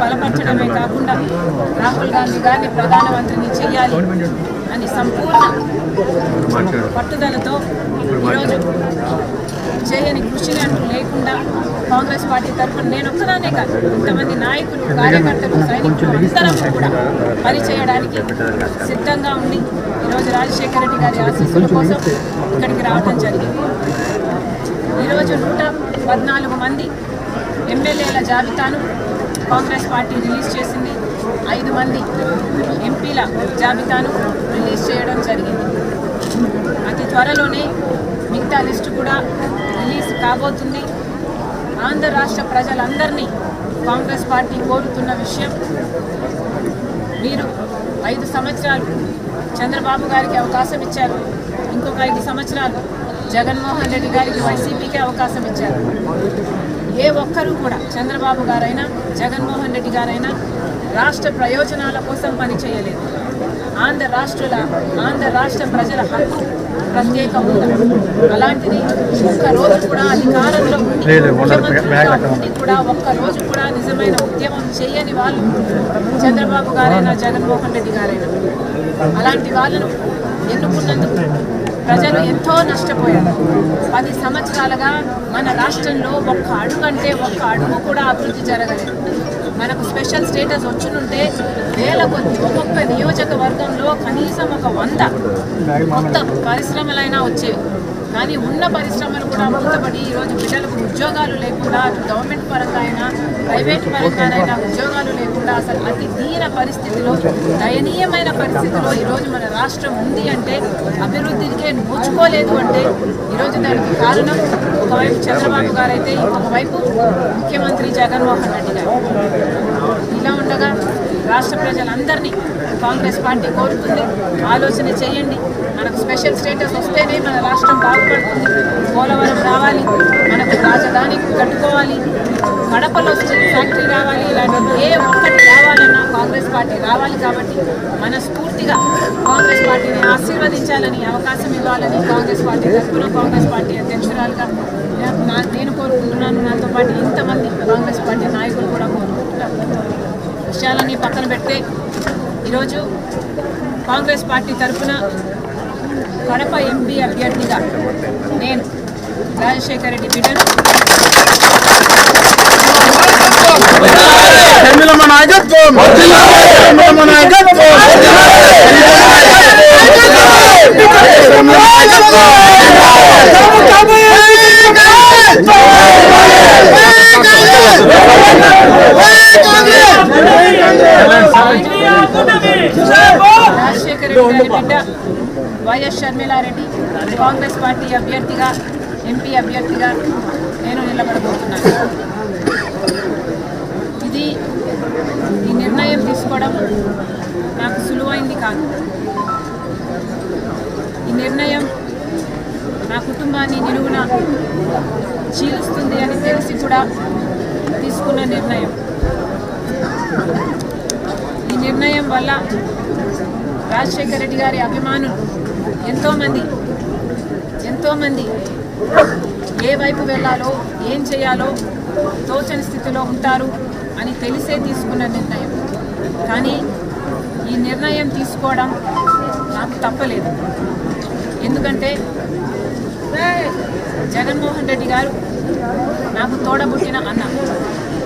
బలపరచడమే కాకుండా రాహుల్ గాంధీ గారిని ప్రధానమంత్రిని చేయాలి అని సంపూర్ణ పట్టుదలతో ఈరోజు చేయని కృషిని అంటూ లేకుండా కాంగ్రెస్ పార్టీ తరఫున నేను ఒక్కదానే కాదు ఇంతమంది నాయకులు కార్యకర్తలు సైనికులు అందరం కూడా పని చేయడానికి సిద్ధంగా ఉండి ఈరోజు రాజశేఖర రెడ్డి గారి ఆశీస్సుల కోసం ఇక్కడికి రావడం జరిగింది. ఈరోజు నూట పద్నాలుగు మంది ఎమ్మెల్యేల జాబితాను కాంగ్రెస్ పార్టీ రిలీజ్ చేసింది ఐదు మంది ఎంపీల జాబితాను రిలీజ్ చేయడం జరిగింది. అతి త్వరలోనే మిగతా లిస్టు కూడా రిలీజ్ కాబోతుంది. ఆంధ్ర రాష్ట్ర ప్రజలందరినీ కాంగ్రెస్ పార్టీ కోరుతున్న విషయం మీరు ఐదు సంవత్సరాలు చంద్రబాబు గారికి అవకాశం ఇచ్చారు. ఇంకొక ఐదు సంవత్సరాలు జగన్మోహన్ రెడ్డి గారికి వైసీపీకి అవకాశం ఇచ్చారు. ఏ ఒక్కరూ కూడా చంద్రబాబు గారైనా జగన్మోహన్ రెడ్డి గారైనా రాష్ట్ర ప్రయోజనాల కోసం పనిచేయలేదు ఆంధ్ర రాష్ట్రుల ఆంధ్ర రాష్ట్ర ప్రజల హక్కు ప్రత్యేక అలాంటిది ఒక్క రోజు కూడా అధికారంలో ఉండి కూడా ఒక్క రోజు కూడా నిజమైన ఉద్యమం చేయని వాళ్ళు చంద్రబాబు గారైనా జగన్మోహన్ రెడ్డి గారైనా అలాంటి వాళ్ళను ఎన్నుకున్నందుకు ప్రజలు ఎంతో నష్టపోయారు. పది సంవత్సరాలుగా మన రాష్ట్రంలో ఒక్క అడుగు అంటే ఒక్క అడుగు కూడా అభివృద్ధి జరగలేదు. మనకు స్పెషల్ స్టేటస్ వచ్చినుంటే వేల కొద్ది ఒక్కొక్క నియోజకవర్గంలో కనీసం ఒక వంద కొత్త పరిశ్రమలైనా వచ్చేవి. కానీ ఉన్న పరిశ్రమలు కూడా మూతపడి ఈరోజు బిడ్డలకు ఉద్యోగాలు లేకుండా అటు గవర్నమెంట్ పరంగా అయినా ప్రైవేట్ పరంగానైనా ఉద్యోగాలు లేకుండా అసలు అతి దీన పరిస్థితిలో దయనీయమైన పరిస్థితిలో ఈరోజు మన రాష్ట్రం ఉంది అంటే అభివృద్ధికే నోచుకోలేదు అంటే ఈరోజు దానికి కారణం ఒకవైపు చంద్రబాబు గారు అయితే ఇంకొక వైపు ముఖ్యమంత్రి జగన్మోహన్ రెడ్డి గారు. ఇలా ఉండగా రాష్ట్ర ప్రజలందరినీ కాంగ్రెస్ పార్టీ కోరుతుంది. ఆలోచన చేయండి. మనకు స్పెషల్ స్టేటస్ వస్తేనే మన రాష్ట్రం బాగుపడుతుంది. పోలవరం రావాలి. మనకు రాజధాని కట్టుకోవాలి. కడపలో స్టీల్ ఫ్యాక్టరీ రావాలి. ఇలాంటి ఏ ఒక్కటి రావాలన్నా కాంగ్రెస్ పార్టీ రావాలి కాబట్టి మనస్ఫూర్తిగా కాంగ్రెస్ పార్టీని ఆశీర్వదించాలని అవకాశం ఇవ్వాలని కాంగ్రెస్ పార్టీ తరఫున కాంగ్రెస్ పార్టీ అధ్యక్షురాలుగా నేను కోరుకుంటున్నాను. నాతో పాటు ఇంతమంది కాంగ్రెస్ పార్టీ నాయకులు కూడా కోరుకుంటున్నారు విషయాలన్నీ పక్కన పెడితే ఈరోజు కాంగ్రెస్ పార్టీ తరఫున కడప ఎంపీ అభ్యర్థిగా నేను రాజశేఖర రెడ్డి బిడ్డను. నాయకత్వం! రాజశేఖర రెడ్డి బిడ్డ వైఎస్ షర్మిలారెడ్డి కాంగ్రెస్ పార్టీ అభ్యర్థిగా ఎంపీ అభ్యర్థిగా నేను నిలబడబోతున్నాను ఇది ఈ నిర్ణయం తీసుకోవడం నాకు సులువైంది కాదు ఈ నిర్ణయం నా కుటుంబాన్ని నిలువున చీలుస్తుంది అని తెలిసి కూడా నిర్ణయం? ఈ నిర్ణయం వల్ల రాజశేఖర రెడ్డి గారి అభిమానులు ఎంతోమంది ఎంతోమంది ఏ వైపు వెళ్ళాలో ఏం చేయాలో తోచని స్థితిలో ఉంటారు అని తెలిసే తీసుకున్న నిర్ణయం. కానీ ఈ నిర్ణయం తీసుకోవడం నాకు తప్పలేదు. ఎందుకంటే జగన్మోహన్ రెడ్డి గారు నాకు తోడబుట్టిన అన్న.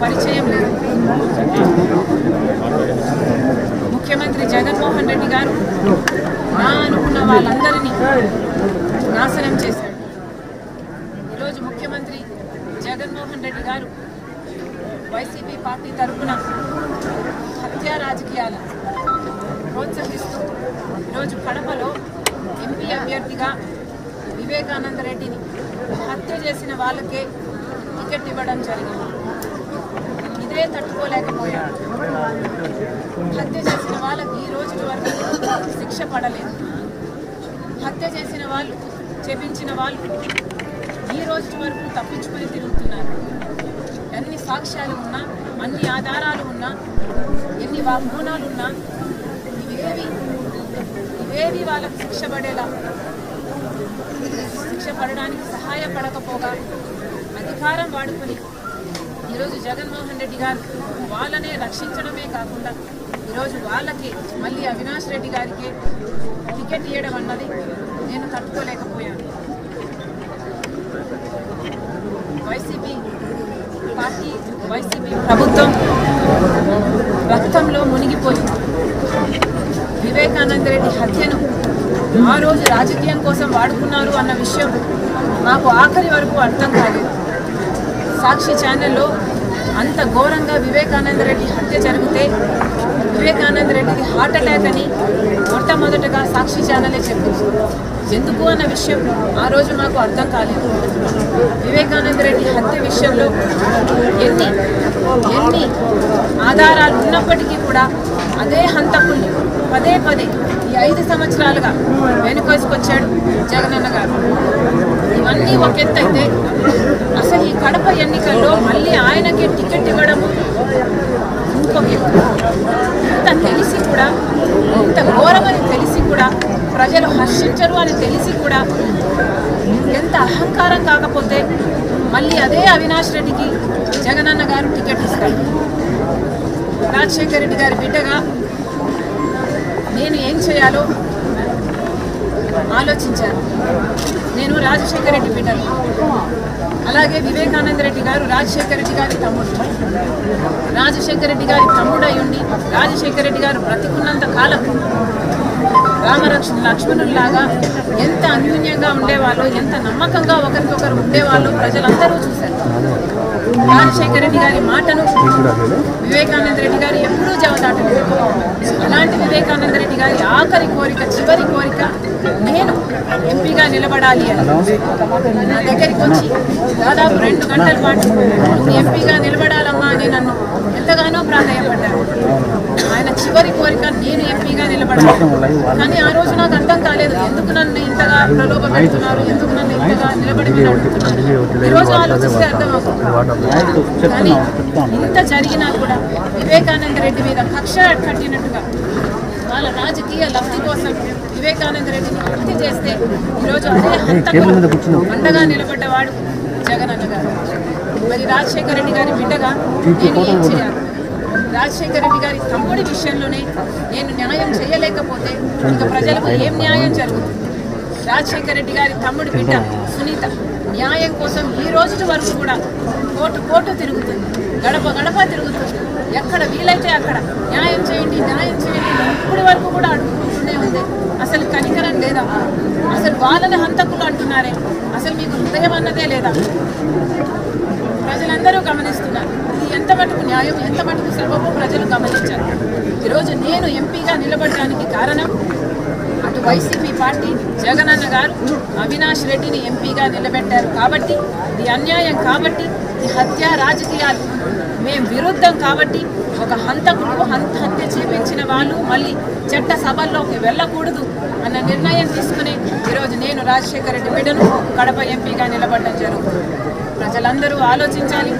పరిచయం లేదు. ముఖ్యమంత్రి జగన్మోహన్ రెడ్డి గారు నా అనుకున్న వాళ్ళందరినీ నాశనం చేశాడు ఈరోజు ముఖ్యమంత్రి జగన్మోహన్ రెడ్డి గారు వైసీపీ పార్టీ తరఫున హత్యా రాజకీయాలు ప్రోత్సహిస్తూ ఈరోజు కడపలో ఎంపీ అభ్యర్థిగా వివేకానంద రెడ్డిని హత్య చేసిన వాళ్ళకే టికెట్ ఇవ్వడం జరిగింది. ఇదే మేమే హత్య చేసిన వాళ్ళకి ఈ రోజు వరకు శిక్ష పడలేదు. హత్య చేసిన వాళ్ళు చెప్పించిన వాళ్ళు ఈ రోజు వరకు తప్పించుకొని తిరుగుతున్నారు. ఎన్ని సాక్ష్యాలు ఉన్నా అన్ని ఆధారాలు ఉన్నా ఎన్ని వాగ్మూనాలు ఉన్నా ఇవేవి ఇవేవి వాళ్ళకు శిక్ష పడేలా? శిక్ష పడడానికి సహాయపడకపోగా అధికారం వాడుకొని ఈరోజు జగన్మోహన్ రెడ్డి గారు వాళ్ళనే రక్షించడమే కాకుండా ఈరోజు వాళ్ళకి మళ్ళీ అవినాష్ రెడ్డి గారికి టికెట్ ఇవ్వడం అన్నది నేను తట్టుకోలేకపోయాను. వైసీపీ పార్టీ వైసీపీ ప్రభుత్వం రక్తంలో మునిగిపోయింది. వివేకానంద రెడ్డి హత్యను ఆ రోజు రాజకీయం కోసం వాడుకున్నారు అన్న విషయం నాకు ఆఖరి వరకు అర్థం కాలేదు. సాక్షి ఛానల్లో అంత ఘోరంగా వివేకానంద రెడ్డి హత్య జరిగితే వివేకానంద రెడ్డికి హార్ట్ అటాక్ అని మొట్టమొదటగా సాక్షి ఛానలే చెప్పింది ఎందుకు అన్న విషయం ఆ రోజు మాకు అర్థం కాలేదు. వివేకానంద రెడ్డి హత్య విషయంలో ఎన్ని ఎన్ని ఆధారాలు ఉన్నప్పటికీ కూడా అదే హంతకుల్ని పదే పదే ఈ ఐదు సంవత్సరాలుగా వెనుకొసుకొచ్చాడు జగనన్న గారు. ఇవన్నీ ఒక ఎత్తు అయితే అసలు ఈ కడప ఎన్నికల్లో మళ్ళీ ఆయనకి టికెట్ ఇవ్వడము ఇంకొక ఎత్తు ఇంత తెలిసి కూడా ఇంత ఘోరమని తెలిసి కూడా ప్రజలు హర్షించరు అని తెలిసి కూడా ఎంత అహంకారం కాకపోతే మళ్ళీ అదే అవినాష్ రెడ్డికి జగనన్న గారు టికెట్ ఇస్తారు. రాజశేఖర రెడ్డి గారి బిడ్డగా నేను ఏం చేయాలో ఆలోచించాను. నేను రాజశేఖర రెడ్డి బిడ్డను. అలాగే వివేకానంద రెడ్డి గారు రాజశేఖర రెడ్డి గారి తమ్ముడు. రాజశేఖర రెడ్డి గారి తమ్ముడు అయి ఉండి రాజశేఖర రెడ్డి గారు బ్రతికున్నంత కాలం రామరక్ష లక్ష్మణుల్లాగా ఎంత అన్యూన్యంగా ఉండేవాళ్ళు ఎంత నమ్మకంగా ఒకరికొకరు ఉండేవాళ్ళు ప్రజలందరూ చూశారు. రాజశేఖర రెడ్డి గారి మాటను వివేకానంద రెడ్డి గారు ఎప్పుడూ జవదాటలేదు. అలాంటి వివేకానంద రెడ్డి గారి ఆఖరి కోరిక చివరి కోరిక నేను ఎంపీగా నిలబడాలి అని. నా దగ్గరికి వచ్చి దాదాపు రెండు గంటల పాటు ఎంపీగా నిలబడాలి? అని నన్ను ఎంతగానో ప్రాధాన్యపడ్డారు. ఆయన చివరి కోరిక నేను ఎంపీగా నిలబడాలి. కానీ ఆ రోజు నాకు అర్థం కాలేదు ఎందుకు నన్ను ఇంతగా ప్రలోభ పెడుతున్నారు ఎందుకు నన్ను ఇంతగా నిలబడి ఈరోజు ఆలోచిస్తే అర్థమవుతుంది కానీ ఇంత జరిగినా కూడా వివేకానంద రెడ్డి మీద కక్ష కట్టినట్టుగా వాళ్ళ రాజకీయ లబ్ధి కోసం వివేకానంద రెడ్డిని హత్య చేస్తే ఈరోజు అదే అండగా నిలబడ్డవాడు జగన్ అన్న గారు. మరి రాజశేఖర రెడ్డి గారి బిడ్డగా నేను ఏం చేయాలి? రాజశేఖర రెడ్డి గారి తమ్ముడి విషయంలోనే నేను న్యాయం చేయలేకపోతే ఇక ప్రజలకు ఏం న్యాయం జరుగుతుంది? రాజశేఖర రెడ్డి గారి తమ్ముడి బిడ్డ సునీత న్యాయం కోసం ఈ రోజు వరకు కూడా కోటు కోటు తిరుగుతుంది. గడప గడప తిరుగుతుంది. ఎక్కడ వీలైతే అక్కడ న్యాయం చేయండి న్యాయం చేయండి ఇప్పటి వరకు కూడా అడుగుతుంటూనే ఉంది. అసలు కనికరం లేదా? అసలు వాళ్ళని హంతకులు అంటున్నారే? అసలు మీకు హృదయం అన్నదే లేదా? ప్రజలందరూ గమనిస్తున్నారు. ఇది ఎంత మటుకు న్యాయం ఎంత మటుకు సులభమో ప్రజలు గమనించారు. ఈరోజు నేను ఎంపీగా నిలబడడానికి కారణం అటు వైసీపీ పార్టీ జగనన్న గారు అవినాష్ రెడ్డిని ఎంపీగా నిలబెట్టారు కాబట్టి ఇది అన్యాయం కాబట్టి ఈ హత్య రాజకీయాలు మేము విరుద్ధం కాబట్టి ఒక హంతకుడు హంత హత్య చేపించిన వాళ్ళు మళ్ళీ చట్ట సభల్లోకి వెళ్ళకూడదు అన్న నిర్ణయం తీసుకుని ఈరోజు నేను రాజశేఖర రెడ్డి బిడ్డను కడప ఎంపీగా నిలబడడం జరుగుతుంది. ప్రజలందరూ ఆలోచించాలి.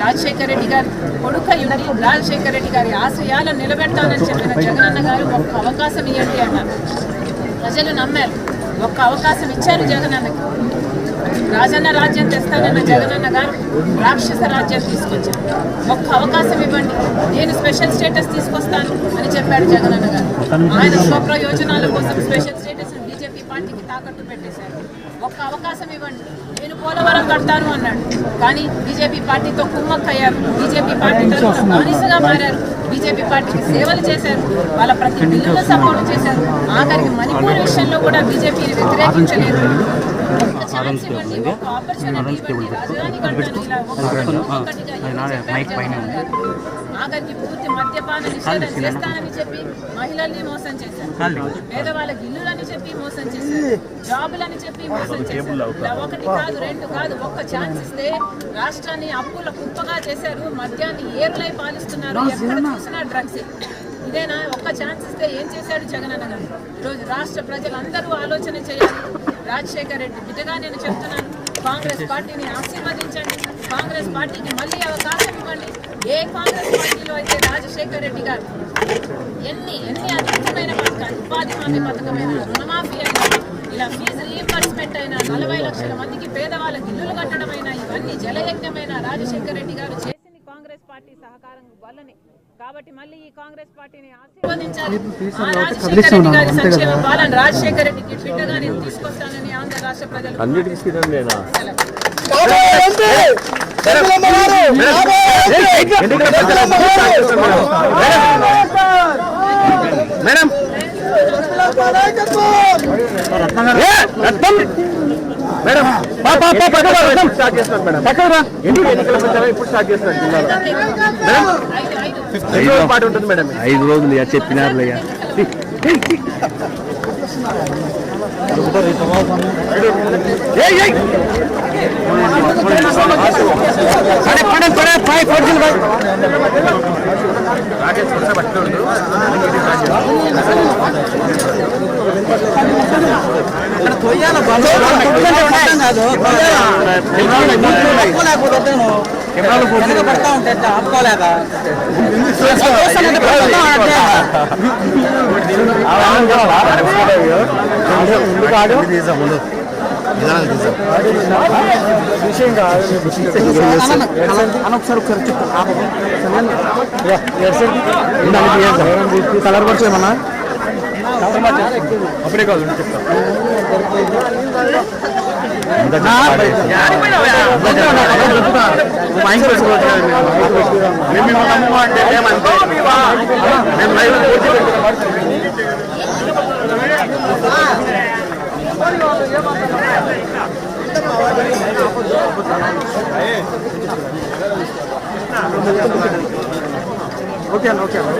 రాజశేఖర రెడ్డి గారి కొడుక ఉండి రాజశేఖర రెడ్డి గారి ఆశయాలను నిలబెడతానని చెప్పిన జగనన్న గారు ఒక్క అవకాశం ఇవ్వండి అన్నారు ప్రజలు నమ్మారు. ఒక్క అవకాశం ఇచ్చారు జగనన్నకి. రాజన్న రాజ్యం తెస్తానన్న జగనన్న గారు రాక్షస రాజ్యం తీసుకొచ్చారు. ఒక్క అవకాశం ఇవ్వండి. నేను స్పెషల్ స్టేటస్ తీసుకొస్తాను అని చెప్పాడు జగనన్న గారు. ఆయన స్వప్రయోజనాల కోసం స్పెషల్ స్టేటస్ తాకట్టు పెట్టేశారు. ఒక్క అవకాశం ఇవ్వండి. నేను పోలవరం కడతాను అన్నాడు. కానీ బీజేపీ పార్టీతో కుమ్మక్కయ్యారు. బీజేపీ పార్టీ తరఫున బానిసగా మారారు. బీజేపీ పార్టీకి సేవలు చేశారు. వాళ్ళ ప్రతి బిల్లులో సపోర్ట్ చేశారు. ఆఖరికి మణిపూర్ విషయంలో కూడా బీజేపీని వ్యతిరేకించలేదు. ఒక్క ఆపర్చునిటీ ఇవ్వండి, రాజధాని కడతాను ఇలా ఒక్క ఒక్కొక్కటిగా ఏం చెప్పారు జగన్ గారు? ఆఖరికి పూర్తి మద్యపాన నిషేధం చేస్తానని చెప్పి మహిళల్ని మోసం చేశారు. పేదవాళ్ళకి ఇల్లులని చెప్పి మోసం చేశారు. జాబులని చెప్పి మోసం చేశారు. ఇలా ఒకటి కాదు రెండు కాదు ఒక్క ఛాన్స్ ఇస్తే రాష్ట్రాన్ని అప్పుల కుప్పగా చేశారు. మద్యాన్ని ఏర్లై పాలిస్తున్నారు. ఎక్కడ చూసినా డ్రగ్స్. ఇదేనా? ఒక్క ఛాన్స్ ఇస్తే ఏం చేశాడు జగన్ అన్న గారు? ఈరోజు రాష్ట్ర ప్రజలందరూ ఆలోచన చేయాలి. రాజశేఖర్ రెడ్డి బిడ్డగా నేను చెప్తున్నాను. కాంగ్రెస్ పార్టీని ఆశీర్వదించండి. కాంగ్రెస్ పార్టీకి మళ్ళీ అవకాశం ఇవ్వండి. ఏ కాంగ్రెస్ పార్టీలో అయితే రాజశేఖర్ రెడ్డి గారు ఎన్ని ఎన్ని అద్భుతమైన పథకాలు ఉపాధి హామీ పథకమైన రుణమాఫీ అయినా ఇలా ఫీజు రీఎంబర్స్మెంట్ అయినా నలభై లక్షల మందికి పేదవాళ్ళకి ఇల్లులు కట్టడమైనా ఇవన్నీ జలయజ్ఞమైన రాజశేఖర్ రెడ్డి గారు చేసింది పార్టీ సహకారం వల్లనే కాబట్టి మళ్ళీ ఈ కాంగ్రెస్ పార్టీని ఆశీర్వదించాలి ఆ రాజశేఖర రెడ్డి గారి సంక్షేమ పాలన రాజశేఖర రెడ్డికి బిడ్డగా నేను తీసుకొస్తానని ఆంధ్ర రాష్ట్ర ప్రజలు అన్నిటికీ సీతం నేనా మేడం మేడం పా పా పా పక్కకు రా, రత్నం. స్టార్ట్ చేస్తున్నారు మేడం. ఎందుకు ఎన్నికల ప్రచారం ఇప్పుడు స్టార్ట్ చేస్తున్నారు రోజుల పాటు ఉంటుంది మేడం? ఐదు రోజులు చెప్పినారులయ్యా ఏయ్, ఏయ్. రాకేష్ వస్తే పట్టుకోండు ఏమన్నా అప్పుడే కాదు ఉండి చెప్తా మేము మిమ్మల్ని నమ్ము అంటే ఏమంటే మేము లైవ్ పూర్తి ఓకే అన్న ఓకే అన్న.